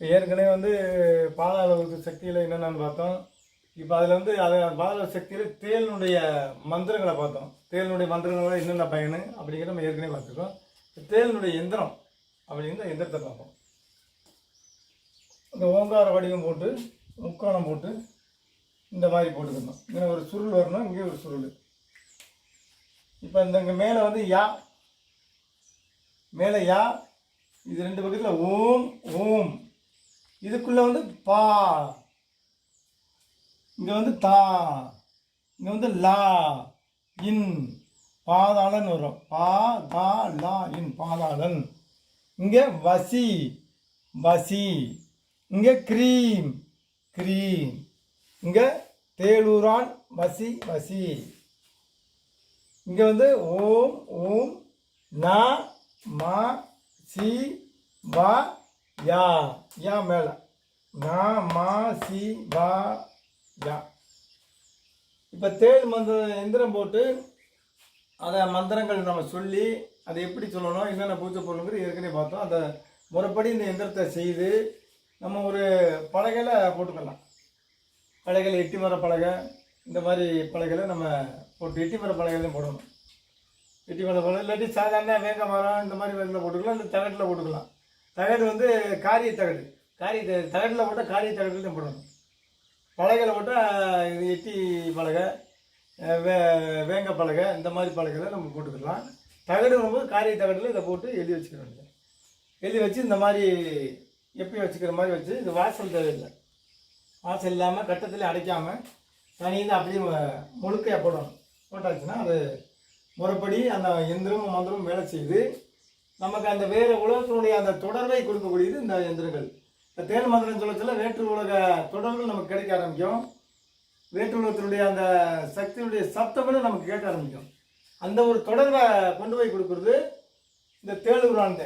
ஏற்கனவே வந்து பால அளவுக்கு சக்தியில் என்னென்னு பார்த்தோம். இப்போ அதில் வந்து அது பாதாள சக்தியில் தேலினுடைய மந்திரங்களை பார்த்தோம். தேலினுடைய மந்திரங்களோட என்னென்ன பயனு அப்படிங்கிறத நம்ம ஏற்கனவே பார்த்துருக்கோம். இப்ப தேலினுடைய எந்திரம் அப்படிங்கிற எந்திரத்தை பார்ப்போம். இந்த ஓங்கார வடிவம் போட்டு முக்கோணம் போட்டு இந்த மாதிரி போட்டுக்கணும். இங்கே ஒரு சுருள் வரணும் இங்கே ஒரு சுருள். இப்போ இந்த இங்கே மேலே வந்து யா. மேலே யா இது ரெண்டு பக்கத்தில் ஓம் ஓம். இதுக்குள்ளே வந்து பா. இங்கே வந்து தா. இங்கே வந்து லா. இன். பாதாளன் வரும். பா தா லா இன். பாதாளன். இங்கே வசி. வசி. இங்கே க்ரீம். க்ரீம். இங்கே தேளூரான். வசி வசி. இங்கே வந்து ஓம் ஓம் நா மா சி வா யா யா மேலே. நா மா சி வா யா. இப்போ தேள் மந்திர எந்திரம் போட்டு அதை மந்திரங்கள் நம்ம சொல்லி அதை எப்படி சொல்லணும் என்னென்ன பூஜை பொருளுங்கிறது ஏற்கனவே பார்த்தோம். அந்த முறைப்படி இந்த எந்திரத்தை செய்து நம்ம ஒரு பலகையில் போட்டுக்கலாம். பலகையில் எட்டி மர பலகை இந்த மாதிரி பலகையில் நம்ம போட்டு எட்டி மர பலகையிலையும் போடணும். எட்டி மர பலகை இல்லாட்டி சாதாரண வேங்க மரம் இந்த மாதிரி வேங்கில் போட்டுக்கலாம் இல்லை தகட்டில் போட்டுக்கலாம். தகடு வந்து காரிய தகடு. காரிய த- தகட்டில் போட்டால் காரிய தகட்டில் தான் போடணும் பலகையில் போட்டால் எட்டி பலகை வே வேங்க பலகை இந்த மாதிரி பலகையில் நம்ம போட்டுக்கலாம். தகடு வரும்போது காரிய தகடில் இதை போட்டு எழுதி வச்சுக்க வேண்டியது எழுதி வச்சு இந்த மாதிரி எப்படி வச்சுக்கிற மாதிரி வச்சு இது வாசல் தேவையில்லை. வாசல் இல்லாமல் கட்டத்தில் அடைக்காமல் தனியாக அப்படியே முழுக்கையாக போடணும். போட்டாச்சுன்னா அது முறைப்படி அந்த எந்திரமும் மந்திரமும் வேலை செய்து நமக்கு அந்த வேறு உலகத்தினுடைய அந்த தொடர்பை கொடுக்கக்கூடியது இந்த எந்திரங்கள் இந்த தேர் மந்திரம் சொல்லத்தில் வேற்று உலக தொடர்கள் நமக்கு கிடைக்க ஆரம்பிக்கும். வேற்று உலகத்தினுடைய அந்த சக்தியினுடைய சப்தங்களும் நமக்கு கேட்க ஆரம்பிக்கும். அந்த ஒரு தொடர்பை கொண்டு போய் கொடுக்கறது இந்த தேளுரான்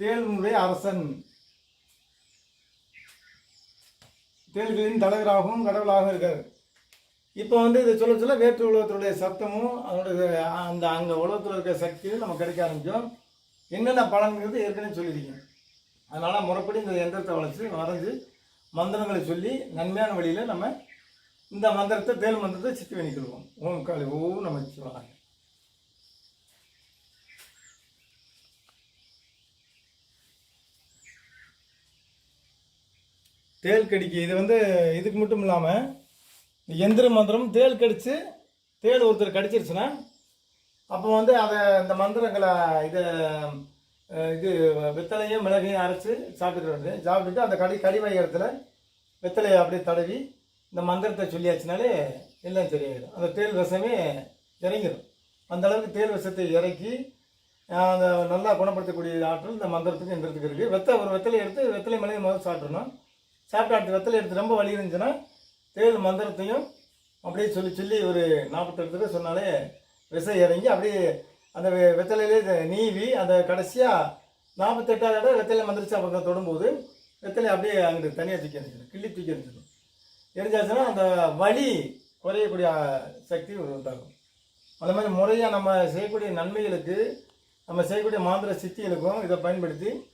தேளுடைய அரசன். தேள்களின் தலைவராகவும் கடவுளாகவும் இருக்கார். இப்போ வந்து இதை சொல்ல சொல்ல வேற்று உலகத்தினுடைய சத்தமும் அதனுடைய அந்த அங்கே உலகத்தில் இருக்கிற சக்தியும் நமக்கு கிடைக்க ஆரம்பிக்கும். என்னென்ன பலன்கிறது ஏற்கனவே சொல்லியிருக்கேன். அதனால் முறைப்படி இந்த எந்திரத்தை வளர்ச்சி வரைஞ்சி மந்திரங்களை சொல்லி நன்மையான வழியில் நம்ம இந்த மந்திரத்தை தேல் மந்திரத்தை சித்தி பண்ணிக்கிடுவோம் ஓம் காளி ஓம் நம்ம சிவாங்க தேல் கடிக்கு இது வந்து இதுக்கு மட்டும் இல்லாமல் எந்திர மந்திரம் தேள் கடித்து தேள் ஒருத்தர் கடிச்சிருச்சுன்னா அப்போ வந்து அதை இந்த மந்திரங்களை இதை இது வெத்தலையும் மிளகையும் அரைச்சி சாப்பிட்டுக்க வேண்டியது. சாப்பிட்டுட்டு அந்த கடி கடி வைக்கிறதுல வெத்தலையை அப்படியே தடவி இந்த மந்திரத்தை சொல்லியாச்சுனாலே எல்லாம் சரியாயிடும். அந்த தேள் விஷமே இறங்கிடும். அந்த அளவுக்கு தேள் விஷத்தை இறக்கி அந்த நல்லா குணப்படுத்தக்கூடிய ஆற்றல் இந்த மந்திரத்துக்கு எந்திரத்துக்கு இருக்குது வெத்த ஒரு வெத்தலை எடுத்து வெத்தலை மிளகு முதல்ல சாப்பிட்றணும் சாப்பிட்டு அடுத்த வெத்தலை எடுத்து ரொம்ப வலி இருந்துச்சுன்னா தேல் மந்திரத்தையும் அப்படியே சொல்லி சொல்லி ஒரு நாற்பத்தெட்டு சொன்னாலே விசை இறங்கி அப்படியே அந்த வெ- வெத்தலையிலே நீவி அந்த கடைசியாக நாற்பத்தெட்டாவது இடம் வெத்தலை மந்திரிச்சு அவங்க தொடும்போது வெத்தலை அப்படியே அங்கிட்டு தனியாக தூக்கி எறிஞ்சிடும் கிள்ளி தூக்கி எறிஞ்சிடும். எரிஞ்சாச்சுன்னா அந்த வலி குறையக்கூடிய சக்தி உண்டாகும். அந்த மாதிரி முறையாக நம்ம செய்யக்கூடிய நன்மைகளுக்கு நம்ம செய்யக்கூடிய மாந்திர சித்திகளுக்கும் இதை பயன்படுத்தி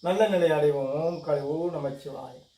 நல்ல நிலை அடைவோம். ஓம் காளி ஓம்